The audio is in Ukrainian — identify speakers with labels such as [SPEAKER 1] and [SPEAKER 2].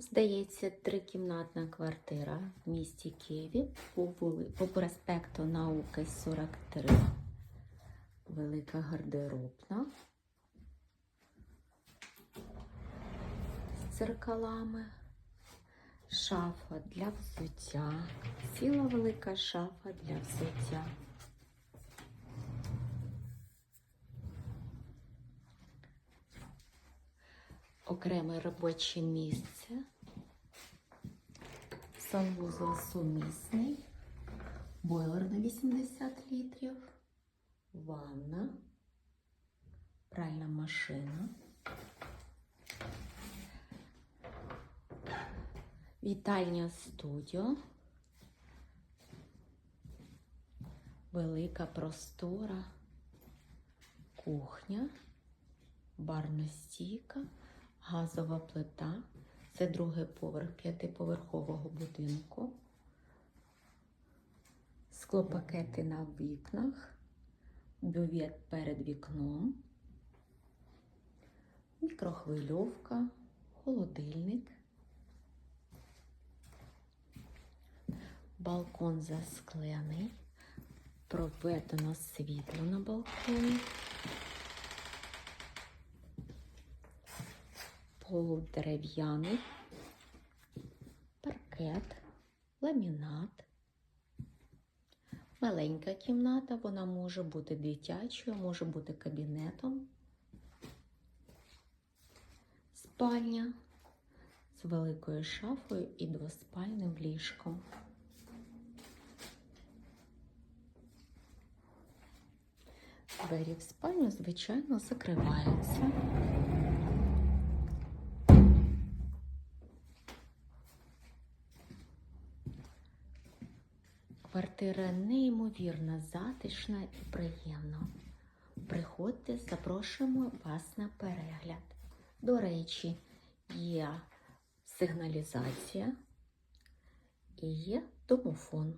[SPEAKER 1] Здається, трикімнатна квартира в місті Києві по, вули- по проспекту Науки 43. Велика гардеробна з дзеркалами, шафа для взуття, ціла велика шафа для взуття. Окреме робоче місце. Санвузол сумісний, бойлер на 80 літрів, ванна, пральна машина. Вітальня студіо. Велика простора, кухня, барна стійка, газова плита. Це другий поверх п'ятиповерхового будинку. Склопакети на вікнах, бювет перед вікном, мікрохвильовка, холодильник, балкон засклений, проведено світло на балконі. Пол дерев'яний, паркет, ламінат. Маленька кімната, вона може бути дитячою, може бути кабінетом. Спальня з великою шафою і двоспальним ліжком. Двері в спальню, звичайно, закриваються. Квартира неймовірно затишна і приємна. Приходьте, запрошуємо вас на перегляд. До речі, є сигналізація і є домофон.